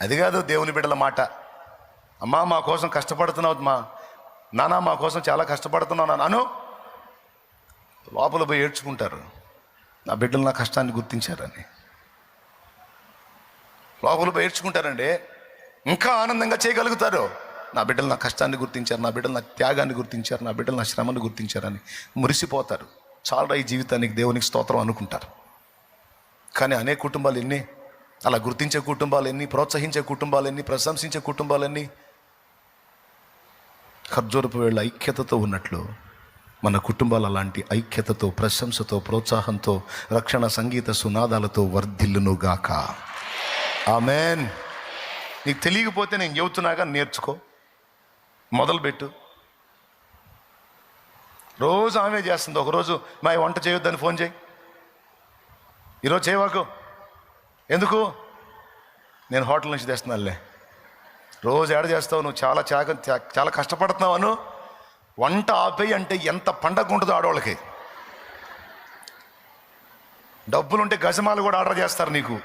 అది కాదు దేవుని బిడ్డల మాట. అమ్మా మా కోసం కష్టపడుతున్నావు మా. నానా మా కోసం చాలా కష్టపడుతున్నావు నాను. లోపల పోయి ఏడ్చుకుంటారు. నా బిడ్డలు నా కష్టాన్ని గుర్తించారని. లోపల పోయి ఏడ్చుకుంటారండి. ఇంకా ఆనందంగా చేయగలుగుతారు. నా బిడ్డలు నా కష్టాన్ని గుర్తించారు నా బిడ్డలు నా త్యాగాన్ని గుర్తించారు నా బిడ్డలు నా శ్రమను గుర్తించారని మురిసిపోతారు. చాలా ఈ జీవితానికి దేవునికి స్తోత్రం అనుకుంటారు. కానీ అనేక కుటుంబాలు ఎన్ని అలా గుర్తించే కుటుంబాలు ఎన్ని ప్రోత్సహించే కుటుంబాలు ఎన్ని ప్రశంసించే కుటుంబాలు ఎన్ని ఖర్జూరపు వేళ్ళ ఐక్యతతో ఉన్నట్లు మన కుటుంబాలు అలాంటి ఐక్యతతో ప్రశంసతో ప్రోత్సాహంతో రక్షణ సంగీత సునాదాలతో వర్ధిల్లునుగాక. ఆమెన్. నీకు తెలియకపోతే నేను చెబుతున్నాగా నేర్చుకో. మొదలుపెట్టు. రోజు ఆమె చేస్తుంది. ఒకరోజు మా వంట చేయొద్దని ఫోన్ చేయి. ఈరోజు చేయవాకు. ఎందుకు? నేను హోటల్ నుంచి తెస్తున్నానులే. రోజు ఏడ చేస్తావు? నువ్వు చాలా చాక చాలా కష్టపడుతున్నావు వంట ఆపేయి అంటే ఎంత పండగ ఉంటుందో ఆడవాళ్ళకి. డబ్బులుంటే గజమాలు కూడా ఆర్డర్ చేస్తారు నీకు.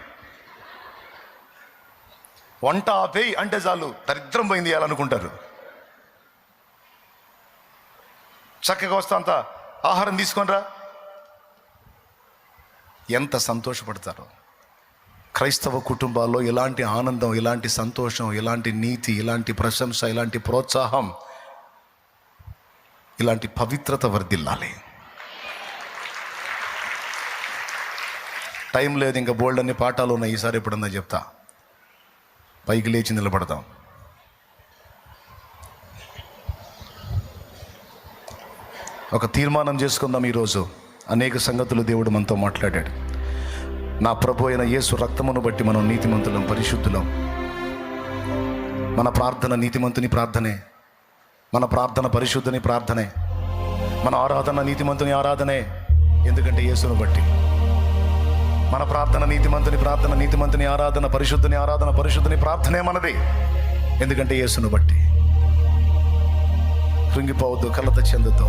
వంట ఆపేయి అంటే చాలు దరిద్రం పోయింది చేయాలనుకుంటారు చక్కగా వస్తా అంత. ఆహారం తీసుకొనిరా ఎంత సంతోషపడతారో. క్రైస్తవ కుటుంబాల్లో ఇలాంటి ఆనందం ఇలాంటి సంతోషం ఇలాంటి నీతి ఇలాంటి ప్రశంస ఇలాంటి ప్రోత్సాహం ఇలాంటి పవిత్రత వర్ధిల్లాలి. టైం లేదు ఇంకా బోల్డ్ అన్ని పాఠాలు ఉన్నాయి. ఈసారి ఎప్పుడన్నా చెప్తా. పైకి లేచి నిలబడతాం ఒక తీర్మానం చేసుకుందాం ఈరోజు. అనేక సంగతులు దేవుడు మనతో మాట్లాడాడు. నా ప్రభు అయిన యేసు రక్తమును బట్టి మనం నీతిమంతులం పరిశుద్ధులం. మన ప్రార్థన నీతిమంతుని ప్రార్థనే. మన ప్రార్థన పరిశుద్ధుని ప్రార్థనే. మన ఆరాధన నీతిమంతుని ఆరాధనే. ఎందుకంటే యేసును బట్టి. మన ప్రార్థన నీతిమంతుని ప్రార్థన నీతిమంతుని ఆరాధన పరిశుద్ధుని ఆరాధన పరిశుద్ధుని ప్రార్థనే మనది. ఎందుకంటే యేసును బట్టి. కృంగిపోవద్దు కలత చెందుతో.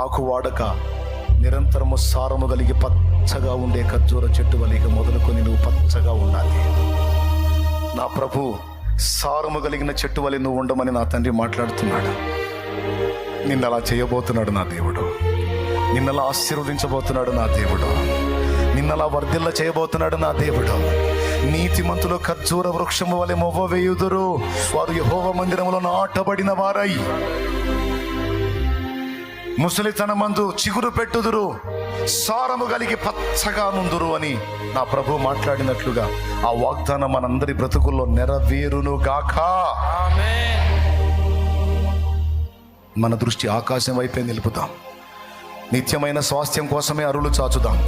ఆకు వాడక నిరంతరము సారము కలిగి పచ్చగా ఉండే ఖర్జూర చెట్టు వలిక మొదలుకొని నువ్వు పచ్చగా ఉండాలి. నా ప్రభు సారము కలిగిన చెట్టు వలె నువ్వు ఉండమని నా తండ్రి మాట్లాడుతున్నాడు. నిన్న అలా చేయబోతున్నాడు నా దేవుడు. నిన్నలా ఆశీర్వదించబోతున్నాడు నా దేవుడు. నిన్నలా వర్ధిల్ల చేయబోతున్నాడు నా దేవుడు. నీతిమంతులు ఖర్జూర వృక్షము వలె మొవ్వ వేయుదురు. వారు యహోవ మందిరంలో నాటబడిన వారై. ముసలితనమందు చిగురు పెట్టుదురు సారము కలిగి పచ్చగా నుందురు అని నా ప్రభు మాట్లాడినట్లుగా ఆ వాగ్దానం మనందరి బ్రతుకుల్లో నెరవేరును గాక. మన దృష్టి ఆకాశం వైపే నిలుపుతాం నిత్యమైన స్వాస్థ్యం కోసమే అరులు చాచుదాం.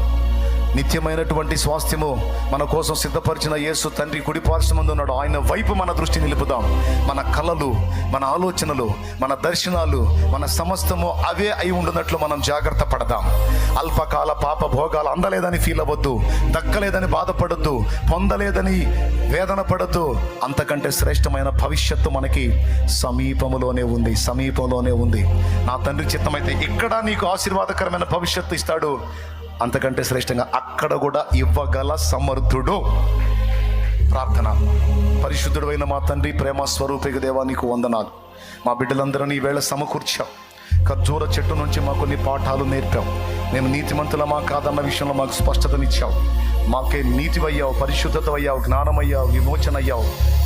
నిత్యమైనటువంటి స్వాస్థ్యము మన కోసం సిద్ధపరిచిన యేసు తండ్రి కుడిపార్శ్వమందు ఉన్నాడు. ఆయన వైపు మన దృష్టి నిలుపుదాం. మన కళలు మన ఆలోచనలు మన దర్శనాలు మన సమస్తము అవే అయి ఉండున్నట్లు మనం జాగ్రత్త పడదాం. అల్పకాల పాప భోగాలు అందలేదని ఫీల్ అవ్వద్దు. దక్కలేదని బాధపడద్దు. పొందలేదని వేదన పడద్దు. అంతకంటే శ్రేష్టమైన భవిష్యత్తు మనకి సమీపములోనే ఉంది. సమీపంలోనే ఉంది. నా తండ్రి చిత్తమైతే ఇక్కడ నీకు ఆశీర్వాదకరమైన భవిష్యత్తు ఇస్తాడు. అంతకంటే శ్రేష్టంగా అక్కడ కూడా ఇవ్వగల సమర్థుడు. ప్రార్థన. పరిశుద్ధుడు అయిన మా తండ్రి ప్రేమ స్వరూపిక దేవా నీకు వందనాలు. మా బిడ్డలందరినీ ఈ వేళ సమకూర్చాం ఖర్జూర చెట్టు నుంచి మా కొన్ని పాఠాలు నేర్పాం మేము నీతిమంతులమా కాదన్న విషయంలో మాకు స్పష్టతనిచ్చావు. మాకే నీతివయ్యావు పరిశుద్ధత అయ్యావు జ్ఞానం అయ్యావు విమోచన అయ్యావు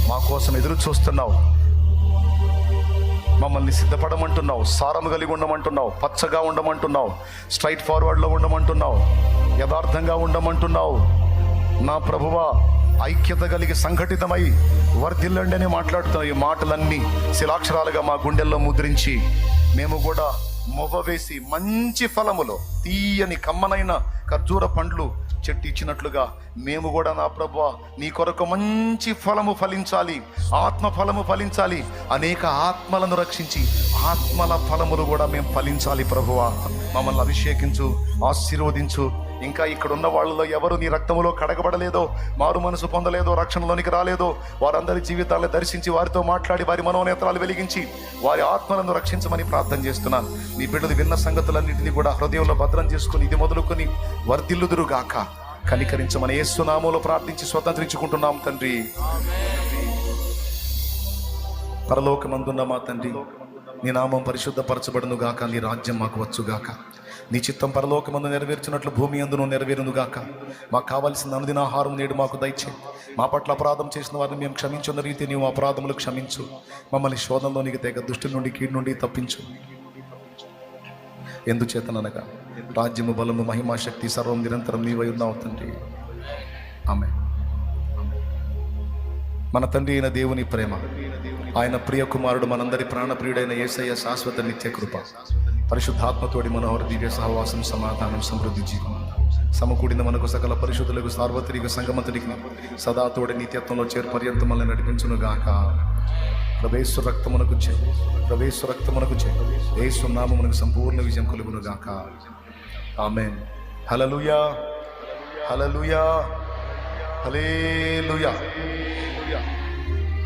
మా కోసం ఎదురు చూస్తున్నావు మమ్మల్ని సిద్ధపడమంటున్నావు సారము కలిగి ఉండమంటున్నావు పచ్చగా ఉండమంటున్నావు స్ట్రైట్ ఫార్వర్డ్లో ఉండమంటున్నావు యథార్థంగా ఉండమంటున్నావు. నా ప్రభువా ఐక్యత కలిగి సంఘటితమై వర్ధిల్లండి అని మాట్లాడుతున్న ఈ మాటలన్నీ శిలాక్షరాలుగా మా గుండెల్లో ముద్రించి మేము కూడా మొవ్వ వేసి మంచి ఫలములో తీయని కమ్మనైన ఖర్జూర పండ్లు చెట్టు ఇచ్చినట్లుగా మేము కూడా నా ప్రభు నీ కొరకు మంచి ఫలము ఫలించాలి ఆత్మ ఫలము ఫలించాలి అనేక ఆత్మలను రక్షించి ఆత్మల ఫలములు కూడా మేము ఫలించాలి ప్రభువా. మమ్మల్ని అభిషేకించు ఆశీర్వదించు ఇంకా ఇక్కడ ఉన్న వాళ్ళలో ఎవరు నీ రక్తములో కడగబడలేదో మారు మనసు పొందలేదో రక్షణలోనికి రాలేదో వారందరి జీవితాలను దర్శించి వారితో మాట్లాడి వారి మనోనేత్రాలు వెలిగించి వారి ఆత్మలను రక్షించమని ప్రార్థన చేస్తున్నాను. నీ బిడ్డలు విన్న సంగతులన్నింటినీ కూడా హృదయంలో భద్రం చేసుకుని ఇది మొదలుకొని వర్ధిల్లుదురుగాక. కనికరించమని యేసునామంలో ప్రార్థించి స్వతంత్రించుకుంటున్నాం తండ్రి. పరలోకమందున్న మా తండ్రి. నీ నామం పరిశుద్ధపరచబడును గాక నీ రాజ్యం మాకు వచ్చుగాక నీ చిత్తం పరలోకమందు నెరవేర్చినట్లు భూమి అందును నెరవేరును గాక. మాకు కావలసిన అనుదిన ఆహారం నేడు మాకు దయచే మా పట్ల అపరాధం చేసిన వారిని మేము క్షమించున్న రీతి నీవు అపరాధములు క్షమించు. మమ్మల్ని శోధంలోనికి తెగ దుష్టి నుండి కీడు నుండి తప్పించు. ఎందుచేతననగా? రాజ్యము బలము మహిమా శక్తి సర్వం నిరంతరం నీవై ఉన్నావు తండ్రి. ఆమె మన తండ్రి అయిన దేవుని ప్రేమ. ఆయన ప్రియ కుమారుడు మనందరి ప్రాణప్రియుడైన ఏసయ్య శాశ్వత నిత్య కృప. పరిశుద్ధాత్మతోడి మనోహర దివ్య సహవాసం సమాధానం సమృద్ధి జీవం. సమకూడిన మనకు సకల పరిశుద్ధులకు సార్వత్రిక సంగమతుడికి సదా తోడి నిత్యత్వంలో చేరుపర్యంతం మనల్ని నడిపించును గాక. ప్రవేశు రక్తమునకు చే ప్రవేశ రక్తమునకు చే ఏసు నామమునకు సంపూర్ణ విజయం కలుగును గాక. ఆమెన్. హలలుయా హలలుయా హలేలుయా